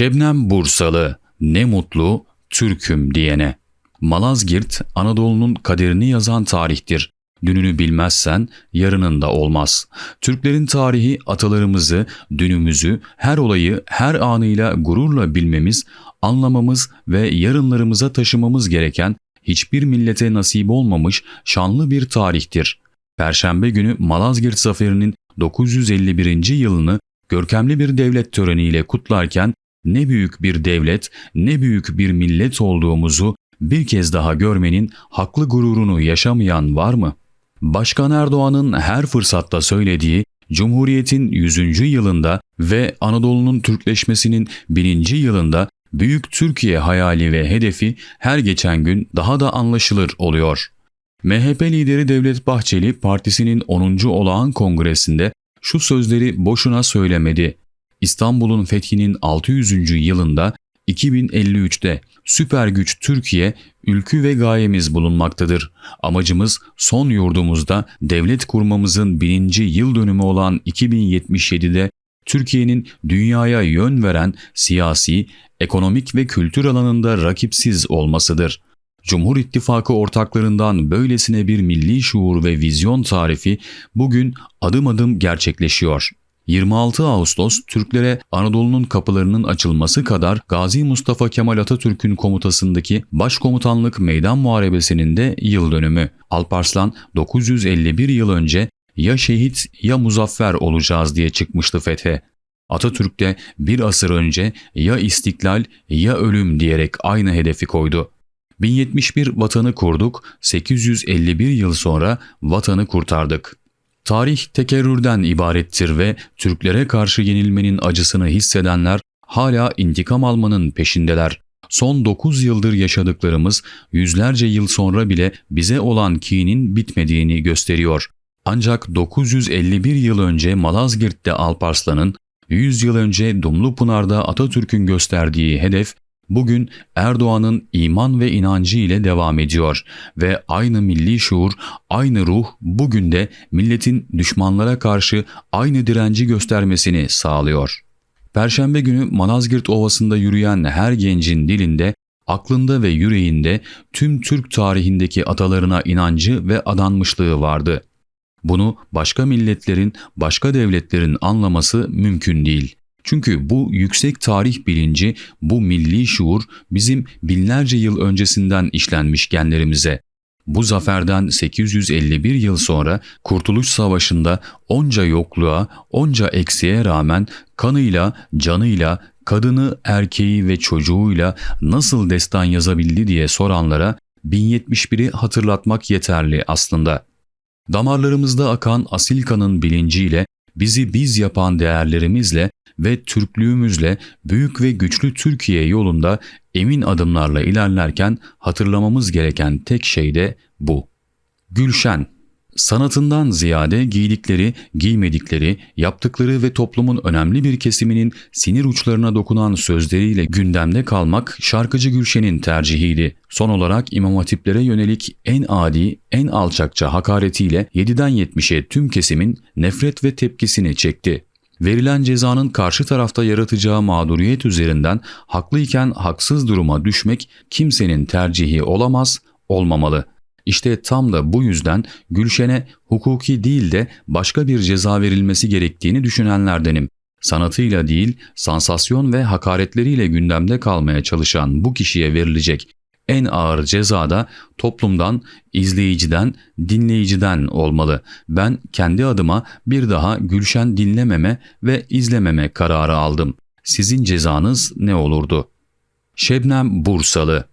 Şebnem Bursalı, ne mutlu Türk'üm diyene. Malazgirt, Anadolu'nun kaderini yazan tarihtir. Dününü bilmezsen yarının da olmaz. Türklerin tarihi atalarımızı, dünümüzü, her olayı her anıyla gururla bilmemiz, anlamamız ve yarınlarımıza taşımamız gereken hiçbir millete nasip olmamış şanlı bir tarihtir. Perşembe günü Malazgirt Zaferi'nin 951. yılını görkemli bir devlet töreniyle kutlarken ne büyük bir devlet, ne büyük bir millet olduğumuzu bir kez daha görmenin haklı gururunu yaşamayan var mı? Başkan Erdoğan'ın her fırsatta söylediği Cumhuriyet'in 100. yılında ve Anadolu'nun Türkleşmesinin 1000. yılında Büyük Türkiye hayali ve hedefi her geçen gün daha da anlaşılır oluyor. MHP lideri Devlet Bahçeli partisinin 10. olağan kongresinde şu sözleri boşuna söylemedi. İstanbul'un fethinin 600. yılında 2053'te süper güç Türkiye ülkü ve gayemiz bulunmaktadır. Amacımız son yurdumuzda devlet kurmamızın bininci yıl dönümü olan 2077'de Türkiye'nin dünyaya yön veren siyasi, ekonomik ve kültür alanında rakipsiz olmasıdır. Cumhur İttifakı ortaklarından böylesine bir milli şuur ve vizyon tarifi bugün adım adım gerçekleşiyor. 26 Ağustos Türklere Anadolu'nun kapılarının açılması kadar Gazi Mustafa Kemal Atatürk'ün komutasındaki Başkomutanlık Meydan Muharebesi'nin de yıl dönümü. Alparslan 951 yıl önce ya şehit ya muzaffer olacağız diye çıkmıştı fethe. Atatürk de bir asır önce ya istiklal ya ölüm diyerek aynı hedefi koydu. 1071 vatanı kurduk, 851 yıl sonra vatanı kurtardık. Tarih tekerrürden ibarettir ve Türklere karşı yenilmenin acısını hissedenler hala intikam almanın peşindeler. Son 9 yıldır yaşadıklarımız yüzlerce yıl sonra bile bize olan kinin bitmediğini gösteriyor. Ancak 951 yıl önce Malazgirt'te Alparslan'ın, 100 yıl önce Dumlupınar'da Atatürk'ün gösterdiği hedef bugün Erdoğan'ın iman ve inancı ile devam ediyor ve aynı milli şuur, aynı ruh bugün de milletin düşmanlara karşı aynı direnci göstermesini sağlıyor. Perşembe günü Manazgirt Ovası'nda yürüyen her gencin dilinde, aklında ve yüreğinde tüm Türk tarihindeki atalarına inancı ve adanmışlığı vardı. Bunu başka milletlerin, başka devletlerin anlaması mümkün değil. Çünkü bu yüksek tarih bilinci, bu milli şuur bizim binlerce yıl öncesinden işlenmiş genlerimize. Bu zaferden 851 yıl sonra Kurtuluş Savaşı'nda onca yokluğa, onca eksiğe rağmen kanıyla, canıyla, kadını, erkeği ve çocuğuyla nasıl destan yazabildi diye soranlara 1071'i hatırlatmak yeterli aslında. Damarlarımızda akan asil kanın bilinciyle, bizi biz yapan değerlerimizle ve Türklüğümüzle büyük ve güçlü Türkiye yolunda emin adımlarla ilerlerken hatırlamamız gereken tek şey de bu. Gülşen Sanatından ziyade giydikleri, giymedikleri, yaptıkları ve toplumun önemli bir kesiminin sinir uçlarına dokunan sözleriyle gündemde kalmak şarkıcı Gülşen'in tercihiydi. Son olarak imam hatiplere yönelik en adi, en alçakça hakaretiyle 7'den 70'e tüm kesimin nefret ve tepkisini çekti verilen cezanın karşı tarafta yaratacağı mağduriyet üzerinden haklıyken haksız duruma düşmek kimsenin tercihi olamaz, olmamalı. İşte tam da bu yüzden Gülşen'e hukuki değil de başka bir ceza verilmesi gerektiğini düşünenlerdenim. Sanatıyla değil, sansasyon ve hakaretleriyle gündemde kalmaya çalışan bu kişiye verilecek en ağır ceza da toplumdan, izleyiciden, dinleyiciden olmalı. Ben kendi adıma bir daha Gülşen dinlememe ve izlememe kararı aldım. Sizin cezanız ne olurdu? Şebnem Bursalı